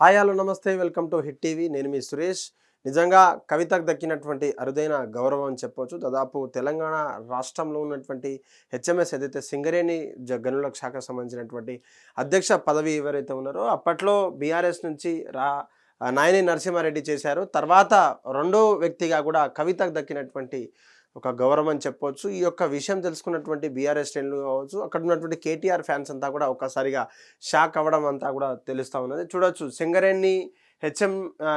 Hi hello నమస్తే. Welcome to hit TV. నేను మీ సురేష్. నిజంగా కవితకు దక్కినటువంటి అరుదైన గౌరవం చెప్పవచ్చు దాదాపు తెలంగాణ రాష్ట్రంలో ఉన్నటువంటి హెచ్ఎంఎస్ ఏదైతే సింగరేణి జ గనుల శాఖకు సంబంధించినటువంటి అధ్యక్ష పదవి ఎవరైతే ఉన్నారో అప్పట్లో బీఆర్ఎస్ నుంచి రా నాయని నరసింహారెడ్డి చేశారు. తర్వాత రెండో వ్యక్తిగా కూడా కవితకు దక్కినటువంటి ఒక గౌరవం అని చెప్పొచ్చు. ఈ యొక్క విషయం తెలుసుకున్నటువంటి బీఆర్ఎస్ శ్రేణులు కావచ్చు అక్కడ ఉన్నటువంటి కేటీఆర్ ఫ్యాన్స్ అంతా కూడా ఒక్కసారిగా షాక్ అవ్వడం అంతా కూడా తెలుస్తూ ఉన్నది. చూడొచ్చు. సింగరేణి హెచ్ఎం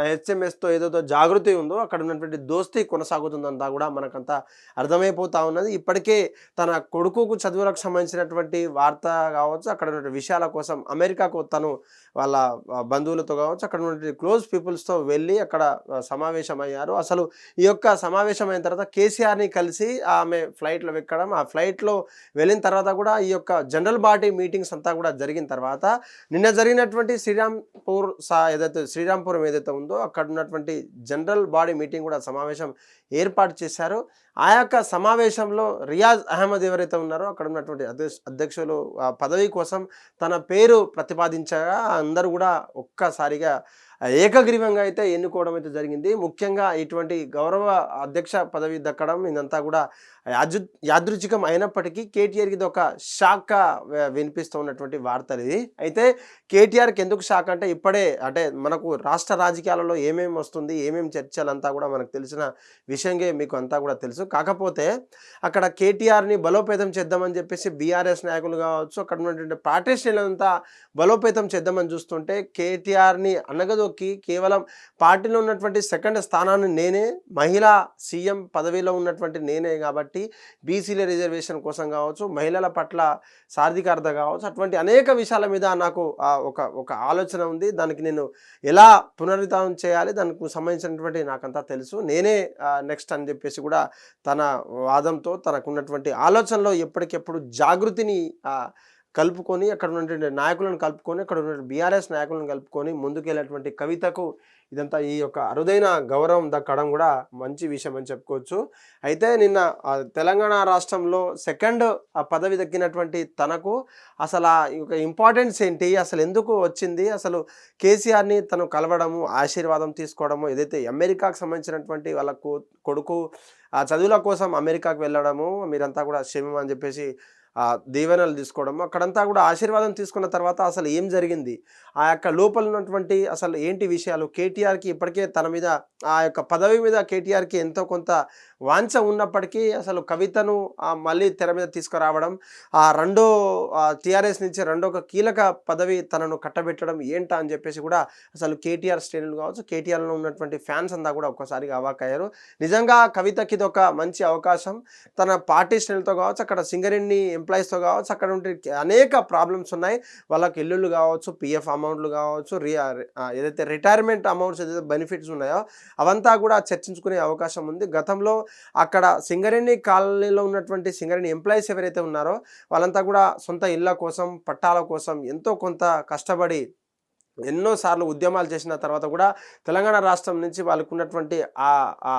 హెచ్ఎంఎస్తో ఏదైతే జాగృతి ఉందో అక్కడ ఉన్నటువంటి దోస్తీ కొనసాగుతుందంతా కూడా మనకంతా అర్థమైపోతా ఉన్నది. ఇప్పటికే తన కొడుకుకు చదువులకు సంబంధించినటువంటి వార్త కావచ్చు అక్కడ ఉన్నటువంటి విషయాల కోసం అమెరికాకు తను వాళ్ళ బంధువులతో కావచ్చు అక్కడ ఉన్నటువంటి క్లోజ్ పీపుల్స్తో వెళ్ళి అక్కడ సమావేశమయ్యారు. అసలు ఈ యొక్క సమావేశం అయిన తర్వాత కేసీఆర్ని కలిసి ఆమె ఫ్లైట్లో ఎక్కడం ఆ ఫ్లైట్లో వెళ్ళిన తర్వాత కూడా ఈ యొక్క జనరల్ బాడీ మీటింగ్స్ అంతా కూడా జరిగిన తర్వాత నిన్న జరిగినటువంటి శ్రీరాంపూర్ సా ఏదైతే శ్రీరాంపురం ఏదైతే ఉందో అక్కడ ఉన్నటువంటి జనరల్ బాడీ మీటింగ్ కూడా సమావేశం ఏర్పాటు చేశారు. ఆ యొక్క సమావేశంలో రియాజ్ అహ్మద్ ఎవరైతే ఉన్నారో అక్కడ ఉన్నటువంటి అధ్యక్షులు ఆ పదవి కోసం తన పేరు ప్రతిపాదించగా అందరూ కూడా ఒక్కసారిగా ఏకగ్రీవంగా అయితే ఎన్నుకోవడం అయితే జరిగింది. ముఖ్యంగా ఇటువంటి గౌరవ అధ్యక్ష పదవి దక్కడం ఇదంతా కూడా యాదృ యాదృచ్ఛికం అయినప్పటికీ కేటీఆర్కి ఇది ఒక షాక్ వినిపిస్తూ ఉన్నటువంటి వార్తలు ఇది. అయితే కేటీఆర్కి ఎందుకు షాక్ అంటే ఇప్పుడే అంటే మనకు రాష్ట్ర రాజకీయాలలో ఏమేమి వస్తుంది ఏమేమి చర్చలంతా కూడా మనకు తెలిసిన విషయంగా మీకు అంతా కూడా తెలుసు. కాకపోతే అక్కడ కేటీఆర్ని బలోపేతం చేద్దామని చెప్పేసి బీఆర్ఎస్ నాయకులు కావచ్చు అక్కడ ఉన్నటువంటి పార్టీ శ్రేణులంతా బలోపేతం చేద్దామని చూస్తుంటే కేటీఆర్ని కి కేవలం పార్టీలో ఉన్నటువంటి సెకండ్ స్థానాన్ని నేనే మహిళా సీఎం పదవిలో ఉన్నటువంటి నేనే కాబట్టి బీసీల రిజర్వేషన్ కోసం కావచ్చు మహిళల పట్ల సార్థికార్థ కావచ్చు అటువంటి అనేక విషయాల మీద నాకు ఒక ఒక ఆలోచన ఉంది. దానికి నేను ఎలా పునరుద్ధరణ చేయాలి దానికి సంబంధించినటువంటి నాకంతా తెలుసు. నేనే నెక్స్ట్ అని చెప్పేసి కూడా తన వాదంతో తనకున్నటువంటి ఆలోచనలో ఎప్పటికెప్పుడు జాగృతిని కలుపుకొని అక్కడ ఉన్నటువంటి నాయకులను కలుపుకొని అక్కడ ఉన్న బీఆర్ఎస్ నాయకులను కలుపుకొని ముందుకెళ్ళేటువంటి కవితకు ఇదంతా ఈ యొక్క అరుదైన గౌరవం దక్కడం కూడా మంచి విషయం అని చెప్పుకోవచ్చు. అయితే నిన్న తెలంగాణ రాష్ట్రంలో సెకండ్ ఆ పదవి దక్కినటువంటి తనకు అసలు ఆ యొక్క ఇంపార్టెన్స్ ఏంటి? అసలు ఎందుకు వచ్చింది? అసలు కేసీఆర్ని తను కలవడము ఆశీర్వాదం తీసుకోవడము ఏదైతే అమెరికాకు సంబంధించినటువంటి వాళ్ళ కొడుకు ఆ చదువుల కోసం అమెరికాకు వెళ్ళడము మీరంతా కూడా క్షేమం అని చెప్పేసి దీవెనలు తీసుకోవడం అక్కడంతా కూడా ఆశీర్వాదం తీసుకున్న తర్వాత అసలు ఏం జరిగింది? ఆ యొక్క లోపల ఉన్నటువంటి అసలు ఏంటి విషయాలు? కేటీఆర్కి ఇప్పటికే తన మీద ఆ యొక్క పదవి మీద కేటీఆర్కి ఎంతో కొంత వాంఛ ఉన్నప్పటికీ అసలు కవితను మళ్ళీ తెర మీద తీసుకురావడం ఆ రెండో టీఆర్ఎస్ నుంచి రెండో ఒక కీలక పదవి తనను కట్టబెట్టడం ఏంటా అని చెప్పేసి కూడా అసలు కేటీఆర్ శ్రేణులు కావచ్చు కేటీఆర్లో ఉన్నటువంటి ఫ్యాన్స్ అంతా కూడా ఒక్కసారిగా అవాకయ్యారు నిజంగా కవితకి ఇది ఒక మంచి అవకాశం. తన పార్టీ శ్రేణులతో కావచ్చు అక్కడ సింగరేణి ఎంప్లాయీస్తో కావచ్చు అక్కడ ఉంటే అనేక ప్రాబ్లమ్స్ ఉన్నాయి. వాళ్ళకి ఇల్లులు కావచ్చు పిఎఫ్ అమౌంట్లు కావచ్చు ఏదైతే రిటైర్మెంట్ అమౌంట్స్ ఏదైతే బెనిఫిట్స్ ఉన్నాయో అవంతా కూడా చర్చించుకునే అవకాశం ఉంది. గతంలో అక్కడ సింగరేణి కాలనీలో ఉన్నటువంటి సింగరేణి ఎంప్లాయీస్ ఎవరైతే ఉన్నారో వాళ్ళంతా కూడా సొంత ఇళ్ళ కోసం పట్టాల కోసం ఎంతో కొంత కష్టపడి ఎన్నోసార్లు ఉద్యమాలు చేసిన తర్వాత కూడా తెలంగాణ రాష్ట్రం నుంచి వాళ్ళకు ఉన్నటువంటి ఆ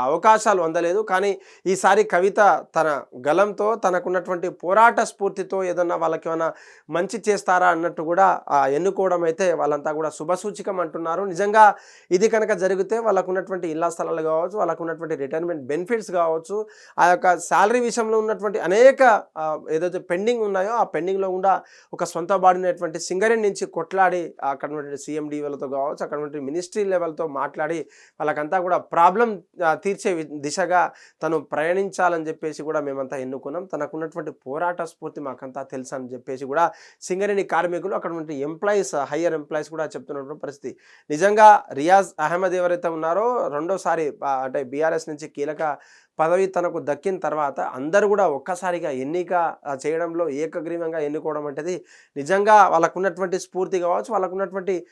అవకాశాలు అందలేదు. కానీ ఈసారి కవిత తన గలంతో తనకున్నటువంటి పోరాట స్ఫూర్తితో ఏదన్నా వాళ్ళకి ఏమైనా మంచి చేస్తారా అన్నట్టు కూడా ఆ ఎన్నుకోవడం అయితే వాళ్ళంతా కూడా శుభసూచికం అంటున్నారు. నిజంగా ఇది కనుక జరిగితే వాళ్ళకున్నటువంటి ఇళ్ళ స్థలాలు కావచ్చు వాళ్ళకున్నటువంటి రిటైర్మెంట్ బెనిఫిట్స్ కావచ్చు ఆ యొక్క శాలరీ విషయంలో ఉన్నటువంటి అనేక ఏదైతే పెండింగ్ ఉన్నాయో ఆ పెండింగ్లో కూడా ఒక సొంత బాడినటువంటి సింగరేణి నుంచి కొట్లాడి అక్కడ ఉన్నటువంటి కావచ్చు అక్కడ మినిస్ట్రీ లెవెల్తో మాట్లాడి వాళ్ళకంతా కూడా ప్రాబ్లం తీర్చే దిశగా తను ప్రయాణించాలని చెప్పేసి కూడా మేమంతా ఎన్నుకున్నాం. తనకున్నటువంటి పోరాట స్ఫూర్తి మాకంతా తెలుసు అని చెప్పేసి కూడా సింగరేణి కార్మికులు అక్కడ ఉన్నటువంటి ఎంప్లాయీస్ హయ్యర్ ఎంప్లాయీస్ కూడా చెప్తున్నటువంటి పరిస్థితి. నిజంగా రియాజ్ అహ్మద్ ఎవరైతే ఉన్నారో రెండోసారి అంటే బీఆర్ఎస్ నుంచి కీలక పదవి తనకు దక్కిన తర్వాత అందరూ కూడా ఒక్కసారిగా ఎన్నిక చేయడంలో ఏకగ్రీవంగా ఎన్నుకోవడం అంటేది నిజంగా వాళ్ళకున్నటువంటి స్ఫూర్తి కావచ్చు వాళ్ళకున్నటువంటి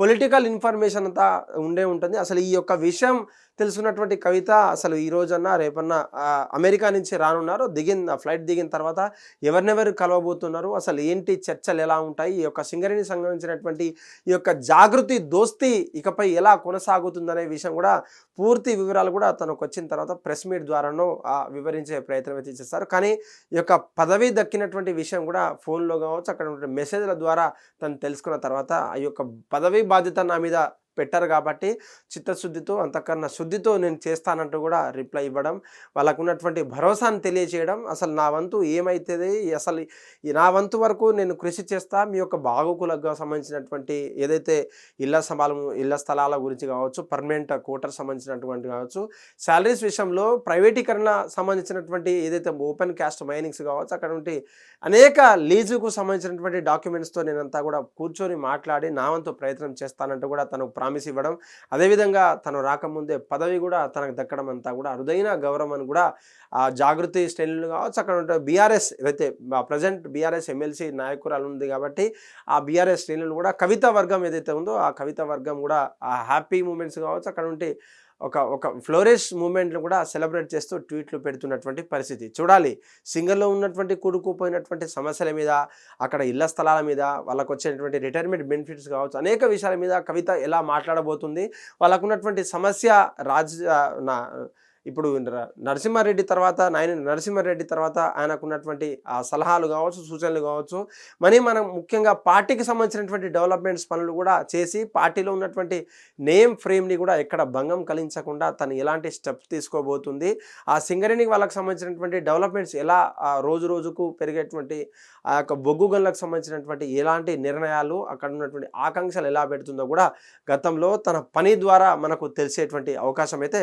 పొలిటికల్ ఇన్ఫర్మేషన్ అంతా ఉండే ఉంటుంది. అసలు ఈ యొక్క విషయం తెలుసుకున్నటువంటి కవిత అసలు ఈ రోజన్నా రేపన్నా అమెరికా నుంచి రానున్నారు. దిగిన ఫ్లైట్ దిగిన తర్వాత ఎవరినెవరు కలవబోతున్నారు? అసలు ఏంటి చర్చలు ఎలా ఉంటాయి? ఈ యొక్క సింగరిని సంబంధించినటువంటి ఈ యొక్క జాగృతి దోస్తి ఇకపై ఎలా కొనసాగుతుందనే విషయం కూడా పూర్తి వివరాలు కూడా తనకు వచ్చిన తర్వాత ప్రెస్ మీట్ ద్వారానో వివరించే ప్రయత్నం అయితే చేస్తారు. కానీ ఈ యొక్క పదవి దక్కినటువంటి విషయం కూడా ఫోన్లో కావచ్చు అక్కడ మెసేజ్ల ద్వారా తను తెలుసుకున్న తర్వాత ఆ యొక్క పదవి బాధ్యత నా మీద పెట్టారు కాబట్టి చిత్తశుద్ధితో అంతకన్నా శుద్ధితో నేను చేస్తానంటూ కూడా రిప్లై ఇవ్వడం వాళ్ళకు ఉన్నటువంటి భరోసాను తెలియజేయడం అసలు నా వంతు ఏమైతుంది? అసలు ఈ నా వంతు వరకు నేను కృషి చేస్తా మీ యొక్క బాగుకులకు సంబంధించినటువంటి ఏదైతే ఇళ్ళ స్థలాలు ఇళ్ళ స్థలాల గురించి కావచ్చు పర్మనెంట్ కోటర్ సంబంధించినటువంటి కావచ్చు శాలరీస్ విషయంలో ప్రైవేటీకరణ సంబంధించినటువంటి ఏదైతే ఓపెన్ క్యాస్ట్ మైనింగ్స్ కావచ్చు అక్కడ ఉంటే అనేక లీజుకు సంబంధించినటువంటి డాక్యుమెంట్స్తో నేనంతా కూడా కూర్చొని మాట్లాడి నా వంతు ప్రయత్నం చేస్తానంటూ కూడా తను ప్రామిస్ ఇవ్వడం. అదేవిధంగా తను రాకముందే పదవి కూడా తనకు దక్కడం అంతా కూడా అరుదైన గౌరవం అని కూడా ఆ జాగృతి శ్రేణులు కావచ్చు అక్కడ ఉంటే బీఆర్ఎస్ ఏదైతే ప్రజెంట్ బీఆర్ఎస్ ఎమ్మెల్సీ నాయకురాలు ఉంది కాబట్టి ఆ బీఆర్ఎస్ శ్రేణులు కూడా కవిత వర్గం ఏదైతే ఉందో ఆ కవిత వర్గం కూడా ఆ హ్యాపీ మూమెంట్స్ కావచ్చు అక్కడ ఉంటే ఒక ఒక ఫ్లోరిష్ మూమెంట్ను కూడా సెలబ్రేట్ చేస్తూ ట్వీట్లు పెడుతున్నటువంటి పరిస్థితి. చూడాలి సింగర్లో ఉన్నటువంటి కూడుకుపోయినటువంటి సమస్యల మీద అక్కడ ఇళ్ళ స్థలాల మీద వాళ్ళకు వచ్చేటువంటి రిటైర్మెంట్ బెనిఫిట్స్ కావచ్చు అనేక విషయాల మీద కవిత ఎలా మాట్లాడబోతుంది వాళ్ళకున్నటువంటి సమస్య రాజ నా ఇప్పుడు నరసింహారెడ్డి తర్వాత నాయన నరసింహారెడ్డి తర్వాత ఆయనకు ఉన్నటువంటి ఆ సలహాలు కావచ్చు సూచనలు కావచ్చు మరి మనం ముఖ్యంగా పార్టీకి సంబంధించినటువంటి డెవలప్మెంట్స్ పనులు కూడా చేసి పార్టీలో ఉన్నటువంటి నేమ్ ఫ్రేమ్ని కూడా ఎక్కడ భంగం కలిగించకుండా తను ఎలాంటి స్టెప్స్ తీసుకోబోతుంది ఆ సింగరేణి వాళ్ళకి సంబంధించినటువంటి డెవలప్మెంట్స్ ఎలా రోజు రోజుకు పెరిగేటువంటి ఆ యొక్క బొగ్గు గన్లకు సంబంధించినటువంటి ఎలాంటి నిర్ణయాలు అక్కడ ఉన్నటువంటి ఆకాంక్షలు ఎలా పెడుతుందో కూడా గతంలో తన పని ద్వారా మనకు తెలిసేటువంటి అవకాశం అయితే